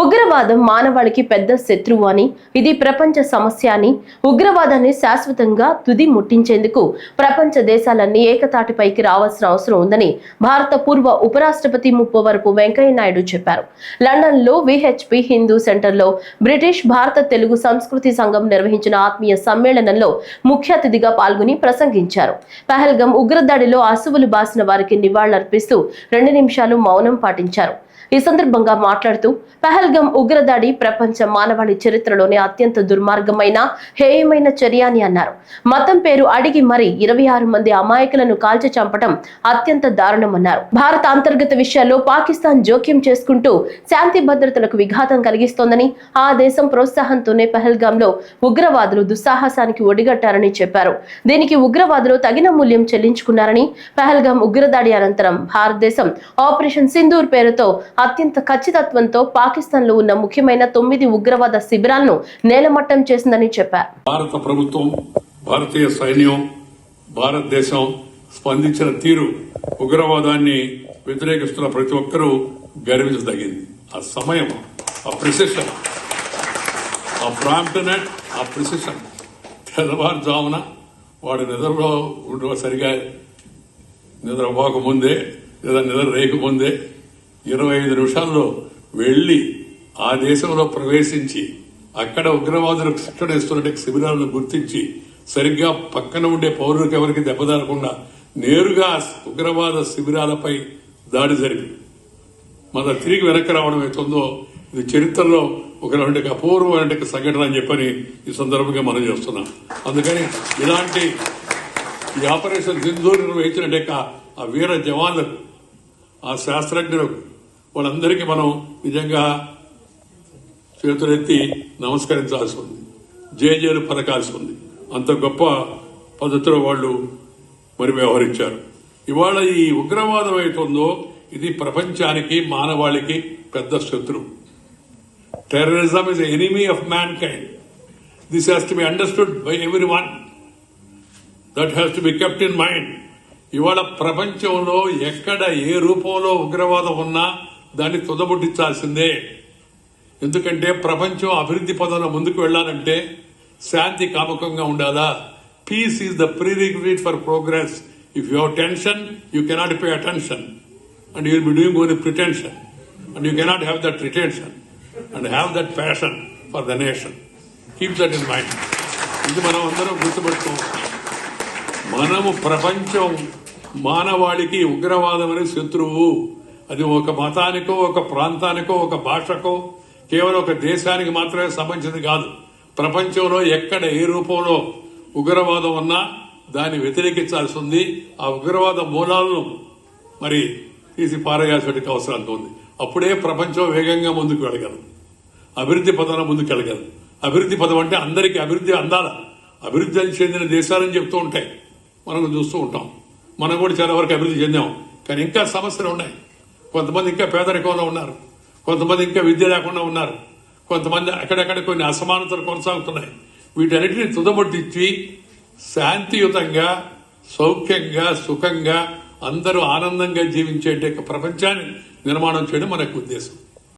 ఉగ్రవాదం మానవాళికి పెద్ద శత్రువు అని ఇది ప్రపంచ సమస్య అని ఉగ్రవాదాన్ని శాశ్వతంగా తుది ముట్టించేందుకు ప్రపంచ దేశాలన్నీ ఏకతాటిపైకి రావాల్సిన అవసరం ఉందని భారత పూర్వ ఉపరాష్ట్రపతి ముప్పవరపు వెంకయ్య నాయుడు చెప్పారు. లండన్లో విహెచ్పి హిందూ సెంటర్లో బ్రిటిష్ భారత తెలుగు సంస్కృతి సంఘం నిర్వహించిన ఆత్మీయ సమ్మేళనంలో ముఖ్య అతిథిగా పాల్గొని ప్రసంగించారు. పహల్గం ఉగ్రదాడిలో అసువులు బాసిన వారికి నివాళులర్పిస్తూ రెండు నిమిషాలు మౌనం పాటించారు. ఈ సందర్భంగా మాట్లాడుతూ పహల్గం ఉగ్రదాడి ప్రపంచ మానవాళి చరిత్రలోనే అత్యంత దుర్మార్గమైన హేయమైన చర్య అని అన్నారు. మతం పేరు అడిగి మరి ఇరవై ఆరు మంది అమాయకులను కాల్చి చంపడం అత్యంత దారుణమన్నారు భారత అంతర్గత విషయాల్లో పాకిస్తాన్ జోక్యం చేసుకుంటూ శాంతి భద్రతలకు విఘాతం కలిగిస్తోందని ఆ దేశం ప్రోత్సాహంతోనే పహల్గాంలో ఉగ్రవాదులు దుస్సాహసానికి ఒడిగట్టారని చెప్పారు. దీనికి ఉగ్రవాదులు తగిన మూల్యం చెల్లించుకున్నారని పహల్గాం ఉగ్రదాడి అనంతరం భారతదేశం ఆపరేషన్ సింధూర్ పేరుతో అత్యంత ఖచ్చితత్వంతో పాకిస్తాన్లో ఉన్న ముఖ్యమైన తొమ్మిది ఉగ్రవాద శిబిరాలను నేలమట్టం చేసిందని చెప్పారు. భారత ప్రభుత్వం భారతీయ సైన్యం భారతదేశం స్పందించిన తీరు ఉగ్రవాదాన్ని వ్యతిరేకిస్తున్న ప్రతి ఒక్కరూ గర్వించదగింది ఆ సమయం ఆ ప్రిసిషన్ ఆ ప్రాంప్టనెట్ ఆ ప్రిసిషన్ తెల్లవారుజామున వాడు నిద్రలో ఉండవ సరిగా నిద్రపోక ముందే లేదా నిద్ర రేయకముందే ఇరవై ఐదు నిమిషాల్లో వెళ్ళి ఆ దేశంలో ప్రవేశించి అక్కడ ఉగ్రవాదులకు శిక్షణ ఇస్తున్నట్టు శిబిరాలను గుర్తించి సరిగ్గా పక్కన ఉండే పౌరులకు ఎవరికి దెబ్బతారకుండా నేరుగా ఉగ్రవాద శిబిరాలపై దాడి జరిపి మన తిరిగి వెనక్కి రావడం అవుతుందో ఇది చరిత్రలో ఒకలాంటి అపూర్వమైన సంఘటన అని చెప్పని ఈ సందర్భంగా మనం చేస్తున్నాం. అందుకని ఇలాంటి ఈ ఆపరేషన్ సింధు నిర్వహించిన ఆ వీర జవాన్లకు ఆ శాస్త్రజ్ఞులకు వాళ్ళందరికీ మనం నిజంగా చేతులెత్తి నమస్కరించాల్సి ఉంది. జేజేలు పలకాల్సి ఉంది. అంత గొప్ప పద్ధతిలో వాళ్ళు మరి వ్యవహరించారు. ఇవాళ ఈ ఉగ్రవాదం అయితుందో ఇది ప్రపంచానికి మానవాళికి పెద్ద శత్రువు terrorism is enemy of mankind this has to be understood by everyone that has to be kept in mind ఇవాళ ప్రపంచంలో ఎక్కడ ఏ రూపంలో ఉగ్రవాదం ఉన్నా దాన్ని తుదముట్టించాల్సిందే ఎందుకంటే ప్రపంచం అభివృద్ధి పదంలో ముందుకు వెళ్ళాలంటే శాంతి కామకంగా ఉండాలా? Peace is the prerequisite for progress if you tension you cannot pay attention and you be doing only pretension and you cannot have that retention and have that passion for the nation keep that in mind ఇది మనం అందరం గుర్తుపెట్టుకోవాలి మనము ప్రపంచం మానవాళికి ఉగ్రవాదం అనే శత్రువు. అది ఒక మతానికో ఒక ప్రాంతానికో ఒక భాషకో కేవలం ఒక దేశానికి మాత్రమే సంబంధించింది కాదు. ప్రపంచంలో ఎక్కడ ఏ రూపంలో ఉగ్రవాదం ఉన్నా దాన్ని వ్యతిరేకించాల్సి ఉంది. ఆ ఉగ్రవాద మూలాలను మరి తీసి పారేయాల్సిన అవసరం ఉంది. అప్పుడే ప్రపంచం వేగంగా ముందుకు వెళ్ళగలదు. అభివృద్ధి పదంలో ముందుకు వెళ్ళగలదు. అభివృద్ధి పదం అంటే అందరికీ అభివృద్ధి అందాల. అభివృద్ధి చెందిన దేశాలని చెప్తూ ఉంటాయి. మనం చూస్తూ ఉంటాం. మనం కూడా చాలా వరకు అభివృద్ధి చెందాం. కానీ ఇంకా సమస్యలు ఉన్నాయి. కొంతమంది ఇంకా పేదరికంలో ఉన్నారు. కొంతమంది ఇంకా విద్య లేకుండా ఉన్నారు. కొంతమంది అక్కడక్కడ కొన్ని అసమానతలు కొనసాగుతున్నాయి. వీటన్నిటిని తుదముట్టించి శాంతియుతంగా సౌఖ్యంగా సుఖంగా అందరూ ఆనందంగా జీవించే ప్రపంచాన్ని నిర్మాణం చేయడం మనకు ఉద్దేశం.